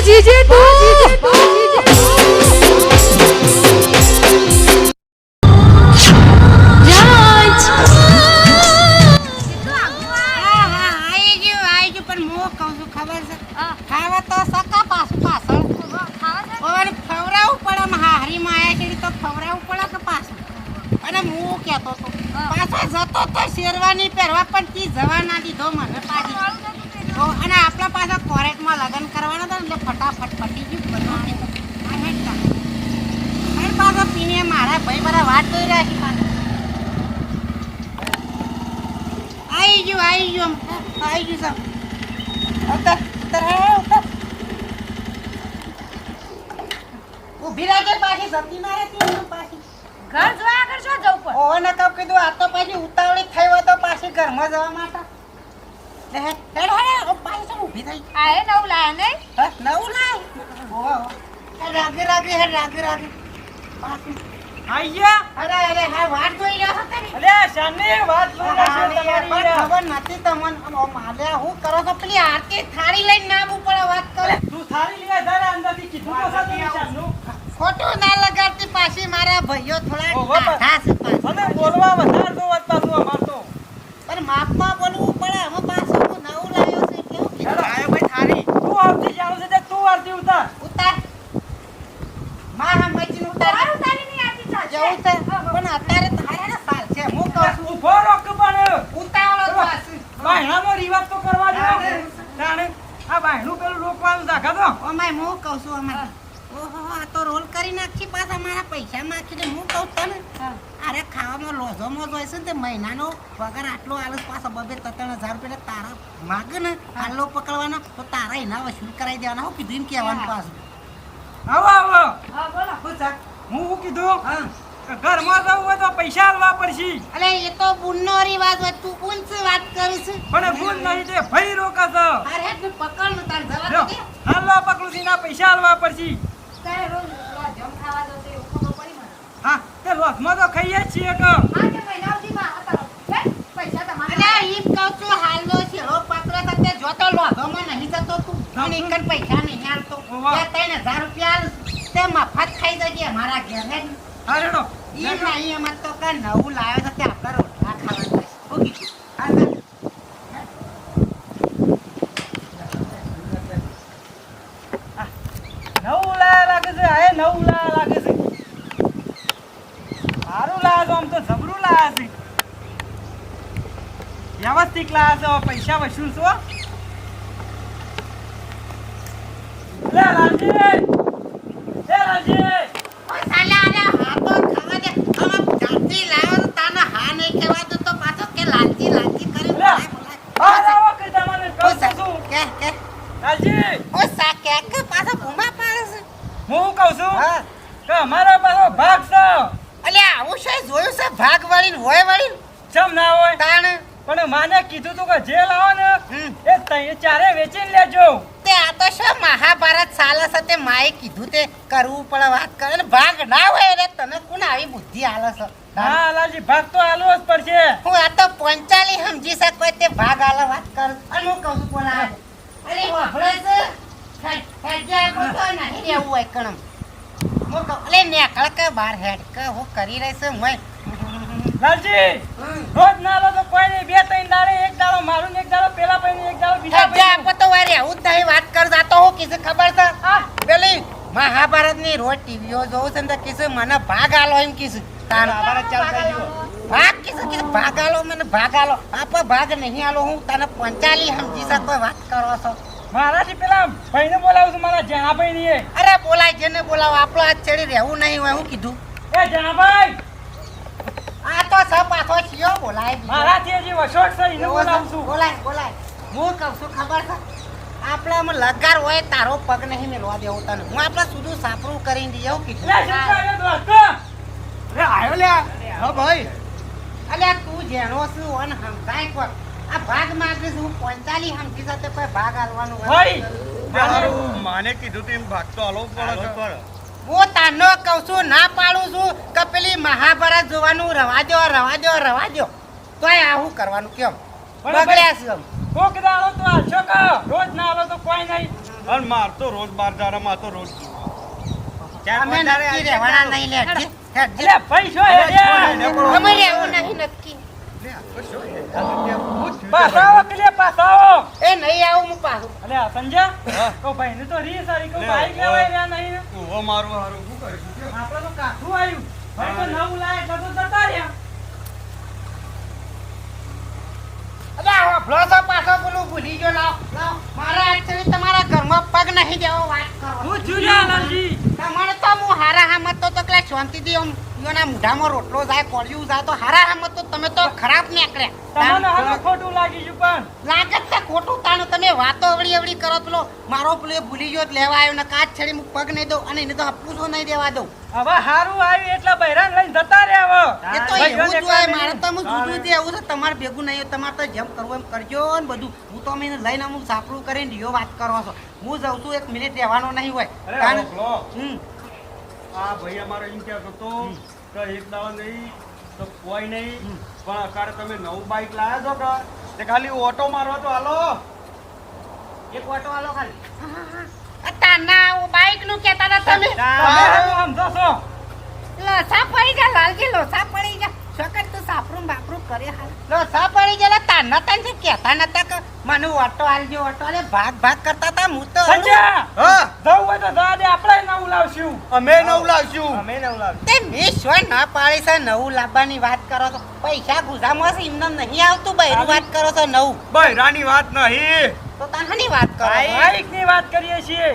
GJ તું પાછો જતો તો શેરવાની પહેરવા પણ તી જવા ના દીધો મને પાછી. તો અને આપણા પાછા કોરેટમાં લગ્ન કરવાના હતા એટલે ફટાફટ પટી ગયું બધું. પાછો પીને મારા ભાઈ મારા વાત જોઈ રહ્યા છે આવી ગયું આવી ગયું આવી ગયું સાહેબ. ઉતર ઉતર ઉતર. ઊભી રહેજે પાછી જતી ના રહેતી એમ પાછી. ઘર જોયા આગળ શું જવું પડે. ઓહો ને કીધું આ તો પાછી ઉતાવળી થઈ હોય તો પાછી ઘરમાં જવા માટે. હેડ હેડ ઓ પાછી તો ઊભી થઈ? આ એ નવું લાયા હે નવું લાય ઓહો. હે રાગે રાગે હે રાગે રાગે પાછી. આయ్యా અરે અરે હા વાટ જોઈ રહ્યો હતો ને અલે શાને વાત અરે, જોઈ અરે, તમારી પણ ખબર નથી તમને. હાલ્યા હું કરો તો પેલી આરતી થાળી લઈને ના આવું પડે વાત કરે. તું થાળી લે જરા અંદરથી કીધું તો સાચું શાનું. ખોટું ના લગાડતી પાછી મારા ભાઈઓ થોડા છે પાછા. બોલવા વધાર તો વાત પાછું અમાર તો પણ માપમાં બોલવું પડે હવે પાછું હું નવું લાવ્યો છું એટલે હું કીધું, આયો ભાઈ થાળી તું આવતી જાણું છે તે તું આવતી ઉતાર ઉતાર મારા મચીને ઉતાર તારું તારી નહીં આતી ચાલશે. જવું છે પણ અત્યારે તારે ને સાલ છે હું કહું છું ઊભો રોક પણ ઉતાવળો તો હશે. બાયણાનો રિવાજ તો કરવા દો તાણે. આ બાયણું પેલું રોકવાનું દાખા દો. ઓમાય હું કહું છું અમારે ઓહો આ તો રોલ કરી નાખી પાછા મારા પૈસા નાખીને હું કહું છું ને. અરે ખાવામાં લોઝો મોઝો હોય છે ને તે મહિનાનો વગર આટલો આલસ પાછો બબે ત્રણ હજાર રૂપિયા તારા માગે ને આલો પકડવાના તો તારા એના વસૂલ કરાવી દેવાના. હું કીધું એમ કહેવાનું પાછું. આવો આવો. હા બોલો. હું કીધું? હા. ઘરમાં જવું હોય તો પૈસા આલવા પડશે. અલે એ તો બુનનો રિવાજ હોય તું કોણ છે વાત કરું છું. પણ ભૂલ નહીં તે ભાઈ રોકા છો. અરે તું પકડનું તાર જવા દે. હાલવા પકડું છું ના પૈસા આલવા પડશે. તારે રોજ જમ ખાવા દો તે ઓખો તો પડી મને. હા તે લોસમાં તો ખાઈએ છીએ કે હા કે મહિના માં હતા? પૈસા તમારા અલે ઈ કહું છું હાલનો છે. હો પાત્ર તે જોતો લોધોમાં નહીં જતો તું. અને એક પૈસા નહીં હાલતો ઓવા. તે ત્રણ હજાર રૂપિયા આલ. તે મફત ખાઈ જજે મારા ઘેર હે ને. હા રેડો ઈ નહીં એમાં તો કાંઈ નવું લાવ્યો છે તે આપણે રોટલા ખાવાના છે. શું કીધું? હા, હા. નવું લાયા લાગે છે હા નવું લાયા લાગે છે સારું લાયા છે આમ તો જબરું લાયા છે વ્યવસ્થિત લાયા છે હવે પૈસા વસૂલ છો લે લાલજી લે લાલજી ઓય સાલા, અરે હા તો ખાવા દે. આમાં જાતથી લાવ્યો તો તાને હા નહીં કહેવાતું તો પાછો કે લાલચી લાલચી કરીને લે. બોલાય, બોલાય. હા રાવો કે તમને ઓય કહું સા- છું કે, કે. લાલજી ઓય સા, કે, કે પાછો ભૂમા પાડે છે. હું કહું છું. કે અમારા પાછો ભાગ છે. અલ્યા, આવું છે? જોયું છે? ભાગ વળીને હોય વળીને? ચમ ના હોય? તાણ? પણ માને કીધું તું કે જે લાવો ને એ તઈ ચારે વેચીને લેજો. તે આ તો શું મહાભારત ચાલે છે તે માએ કીધું તે કરવું પડે વાત કરે ને ભાગ ના હોય એટલે તને કોણ આવી બુદ્ધિ આલે છે? હા. લાલજી ભાગ તો આલવો જ પડશે. હું આ તો પંચાલી સમજી શકો તે ભાગ આલે વાત કર. અને હું કહું છું બોલા અરે હોભળે છે. ખડ- ખડજા બોલતો નહીં રહેવું હોય કણમ. હું કહું અલે નેકળ કે બાર હેડ કે હું કરી રહી છું મય લાલજી રોજ ના તો કોઈ નહીં બે ત્રણ દાડે એક દાડો મારું ને એક દાડો પેલા પૈને એક દાડો બીજા પૈને. આપો તો વારે હું જ વાત કર જાતો હું કીધું ખબર છે પેલી પેલી મહાભારતની રોજ ટીવીઓ જોઉં છે ને કીધું મને ભાગ આલો એમ કીધું મહાભારત ચાલુ થઈ ગયો ભાગ કીધું કીધું ભાગ આલો મને ભાગ આલો આપો ભાગ નહીં આલો હું તને પંચાલી સમજી શકો વાત કરો છો મારાથી પેલા ભાઈને બોલાવું છું મારા જણાભાઈ ની અરે બોલાય જેને બોલાવો આપણો હાથ ચડી રહેવું નહીં હોય હું કીધું. એ જણાભાઈ! આ તો સ પાછો થયો બોલાય મારાથી હજી વસોટ છે એને બોલાવું છું. બોલાય બોલાય. હું કહું છું ખબર છે? આપણામાં લગાર હોય તારો પગ નહીં મેળવા દેવો તને. હું આપણે સુધું સાપરું કરીને દઈએ એવું કીધું. શંકર, લે હા ભાઈ. અલ્યા તું જેનો છું અને સમજાય કોણ? આ ભાગ માંગે હું સાથે કોઈ ભાગ આલવાનું ભાઈ માને કીધું ભાગ તો આલવો પડે છે. હું તાનો કહું છું ના પાડું છું કે પેલી મહાભારત જોવાનું રવા દો રવા દો રવા દો તોય આવું કરવાનું કેમ? બગડ્યા છે કોક દાડો તો હાલશો કે? રોજ ના આવો તો કોઈ નહીં. અને માર તો રોજ બારમાં તો રોજ અમે નક્કી રહેવાના નહીં લે હેડજે, હેડજે. એટલે પૈસો હેડ્યા. અમે રહેવું નહીં નક્કી. પાછા આવો કે પાછા આવો એ નહીં આવું હું પાછું. અલે આ સંજય. ભાઈ ને તો રી સારી કહું ભાઈ. લેવાય રહ્યા નહીં ઓ મારું હારું શું કરીશું આપણે તો કાઠું આવ્યું. ભાઈ તો નવું લાય એટલે તો જતા રહ્યા. અરે ભલોસો પાછો બોલું ભૂલી ગયો લાવ લાવ. મારા તમારા ઘરમાં પગ નહીં દેવો વાત કરો. હું જુલિયા લાલજી. તમારે તો હું હારા હામત તો તો પેલા શાંતિથી આમ ઈયોના મોઢામાં રોટલો જાય કોળિયું જાય તો હારા હામત તો તમે તો ખરાબ નીકળ્યા. તમને હાલો ખોટું લાગી ગયું પણ. લાગે છે ખોટું તાણ તમે વાતો અવળી અવળી કરો પેલો મારો પેલો ભૂલી ગયો લેવા આવ્યો ને કાચ છેડી હું પગ નહીં દઉં અને એને તો પૂછો નહીં દેવા દઉં. હવે હારું આવ્યું એટલે બૈરાન લઈને જતા હવે. એ તો એવું જ હોય મારે તો હું જુદું જ એવું છે તમારે ભેગું નહીં હોય. તમારે તો જેમ કરવું એમ કરજો ને બધું. હું તો અમે એને લઈને અમુક સાપડું કરીને રિયો વાત કરો છો. હું જાઉં છું એક મિનિટ રહેવાનો નહીં હોય. હમ. આ ભાઈ અમારો એમ કહેતો હતો. કે એક દાવા નહીં તો કોઈ નહીં. પણ અત્યારે તમે નવું બાઈક લાયા છો કે તે ખાલી ઓટો મારવા તો હાલો. એક ઓટો હાલો ખાલી. તાના ઓ બાઈકનું કહેતા હતા તમે. સમજો છો લોસા પડી ગયા લાલજી લોસા પડી જા. શકર તું સાપરું બાપરું કરે હાલ. લોસા પડી ગયેલા તાના તાન જે કહેતા નતા કે મને ઓટો આલજો ઓટો આલે ભાગ ભાગ કરતા હતા હું તો સંજય! હા. જવું હોય તો જવા દે આપણે નવું લાવશું અમે નવું લાવશું અમે નવું લાવશું તે મેં શું ના પાડી છે નવું લાવવાની વાત કરો છો. પૈસા ગુજામાં છે એમને નહીં આવતું બૈરું વાત કરો છો નવું. બૈરાની વાત નહીં. તો તાની વાત કરો બાઈકની વાત કરીએ છીએ.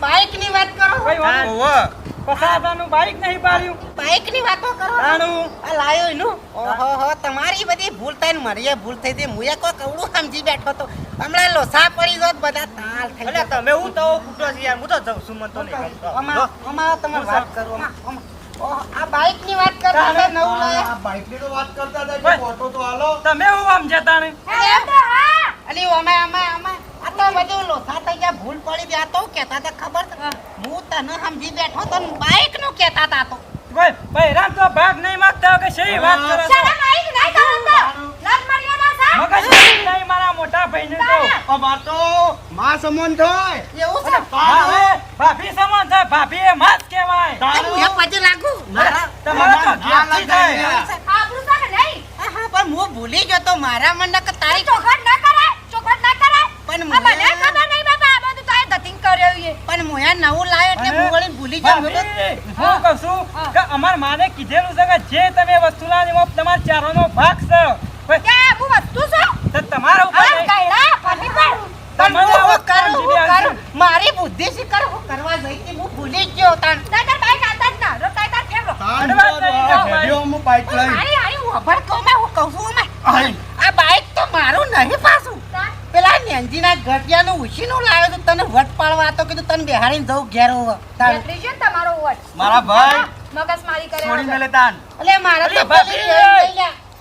બાઈકની વાત કરો? ભાઈ ઓવે. પસાદાનું બાઈક નહીં પાડ્યું. બાઈકની વાતો કરો. આનું આ લાયો એનું. ઓહો હો તમારી બધી ભૂલ થઈને મારી ભૂલ થઈ હતી. હું કો કવડું સમજી બેઠો તો હમણાં લોસા પડી જોત બધા તાલ થઈ અલ્યા તમે હું તો ફૂટો છે યાર? હું તો જઉં છું મન તો નહીં ગમતું. આમાં આમાં તમે વાત કરો આ બાઈકની વાત કરતા હતા નવું લાયા. આ બાઈકની તો વાત કરતા હતા કે ફોટો તો હાલો. તમે હું આમ જતા નહીં અલી ઓમે આમાં આમાં આ તો બધું લોસા થઈ ગયા ભૂલ પડી ગયા તો કહેતા હતા ખબર તને સમજી બેઠો તો બાઈકનું કહેતા તા તો. ભાઈ ભાઈ રામ તો ભાગ નહીં માંગતા કે સહી વાત કરો છો? મગજ નહીં મારા મોટા ભાઈને તો અમાર તો માં સંબંધ થાય. એવું છે? હવે ભાભી સમાન છે ભાભી એ માં કહેવાય. હું એક બાજુ લાગુ મારા તો ના ઘેરથી લગાય. થાય. હા, હા, પણ હું ભૂલી ગયો તો મારા મને કે તારી પણ મને પણ મોયા નવું લાયો એટલે અને ભૂલી ગયો હું તો- ભાભી, હું કહું છું? કે અમાર માને કીધેલું છે કે જે તમે વસ્તુ લાવો એમાં તમારા ચારોનો ભાગ છે. ભાઈ, તો તમારા ઉપર નહીં. પણ તમારે હું હું કરું, હું કરું. મારી બુદ્ધિ શી કરું, હું કરવા જઈ હતી, હું ભૂલી ગયો તાન. જ બાઈક લઈ મારી હારી ઉભર કહું મેં, હું કહું છું મેં. આ બાઈક તો મારું નહીં પાછું. પેલા નેનજીના ઘટિયાનું ઉછીનું લાવ્યો પાડવા તો કીધું તને બેહાડીને જવું ઘેર હોવા. તાણ. મારા ભાઈ મગજમારી કરે છોડી મેલે તાન અલે મારા તો ભાભી!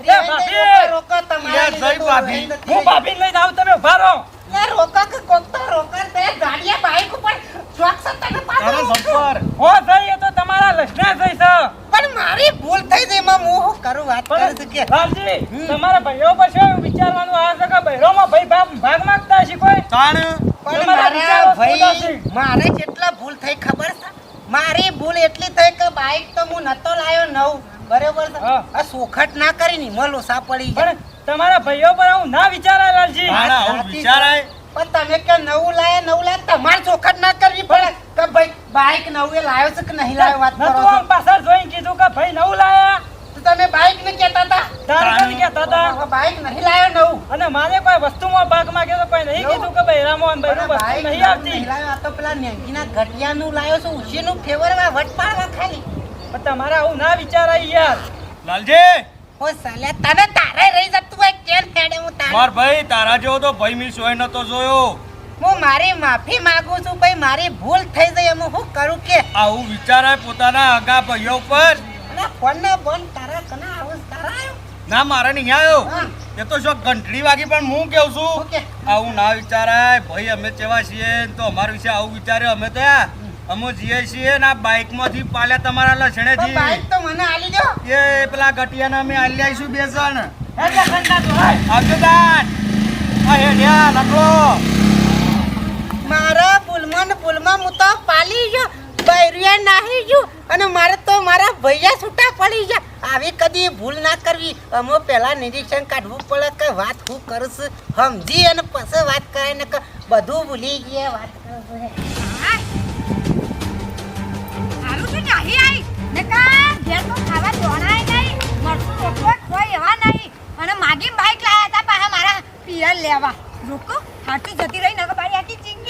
રેલ ભાભી! રોકો, તમારા જય ભાભી. હું ભાભી લઈને આવું તમે ઊભા રહો લે, રોકો કે કોક તો રોકો દે. ગાડીએ બાઈક ઉપર છે તને પાછું તારા રોકું. સંપર હો એ તો તમારા લસણા થઈ છે પણ મારી ભૂલ થઈ ગઈ માં હું કરું? વાત કરું છું કે. લાલજી. તમારા ભાઈઓ પર શું વિચારવાનું આ છે કે બહેરોમાં ભાઈ ભાગ ભાગ માંગતા છે કોઈ? તાણ પણ મારા ભાઈ મારે કેટલા ભૂલ થઈ ખબર છે? મારી ભૂલ એટલી થઈ કે બાઈક તો હું નતો લાયો નવ. બરોબર છે? આ સોખટ ના કરી ની મલો સા પડી પણ તમારા ભાઈઓ પર હું ના વિચારાય લાલજી આવું સાચી વિચારાય. પણ તમે કે નવું લાયા નવું લાયા તમારે સોખટ ના કરવી પડે. કે ભાઈ બાઈક નવું એ લાયો છે કે નહીં લાયો વાત કરો તો આમ પાછળ જોઈને કીધું કે ભાઈ નવું લાયા. તો તમે બાઈક ને કહેતા હતા? તારે ને કહેતા હતા. બાઇક બાઈક નહીં લાયો નવું? અને મારે કોઈ વસ્તુમાં ભાગ માંગ્યો તો કોઈ નહીં કીધું કે ભાઈ અને પણ બહેરું વસ્તુ બાઈક નહીં આવતી. લાવ્યો આ તો પેલા નેંગીના ઘટિયાનું લાયો છે ઉછીનું ફેવરમાં વટ પાડવા ખાલી. પણ તમારા આવું ના વિચારાય યાર. લાલજી! ઓ સાલ્યા તને તારે રહી જતું હોય કેમ ફેડે હું તારે? માર ભાઈ તારા જેવો તો ભાઈ મી સોય નતો જોયો. હું મારી માફી માંગુ છું ભાઈ મારી ભૂલ થઈ ગઈ એમાં હું કરું કે? આવું વિચારાય પોતાના આગા ભાઈઓ પર અને ફોન ને બોન તારા કના આવું તારા આવ્યો ના મારે નહીં આવ્યો એ તો શું ઘંટડી વાગી પણ હું કેવું છું? આવું ના વિચારાય. ભાઈ અમે કેવા છીએ? તો અમારા વિશે આવું વિચારે અમે તો અમે જઈએ છીએ ને આ બાઇકમાંથી પાલ્યા તમારા તો મને આલી દો. એ પેલા ગટિયાના અમે આલી આવીશું બેસણ ખંડા તો આવજો દાન આ હેડ્યા લખલો મારા ભૂલમાં ને ભૂલમાં હું તો પાલી ગયો. બૈરિયા નાહી ગયું. અને મારે તો મારા ભૈયા છૂટા પડી ગયા. આવી કદી ભૂલ ના કરવી. અમો પહેલાં નિરીક્ષણ કાઢવું પડે કે વાત હું કરું છું સમજી અને પછી વાત કરે ને કે બધું ભૂલી ગયા વાત કરું અને માગી બાઈક લાયા હતા પાછા મારા પિયર લેવા. રોકો હાટી જતી રહી નગર બારી આખી ચીંગી.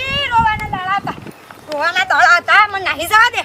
રોવાના દાડા હતા રોવાના દાડા હતા મને નાહી જવા દે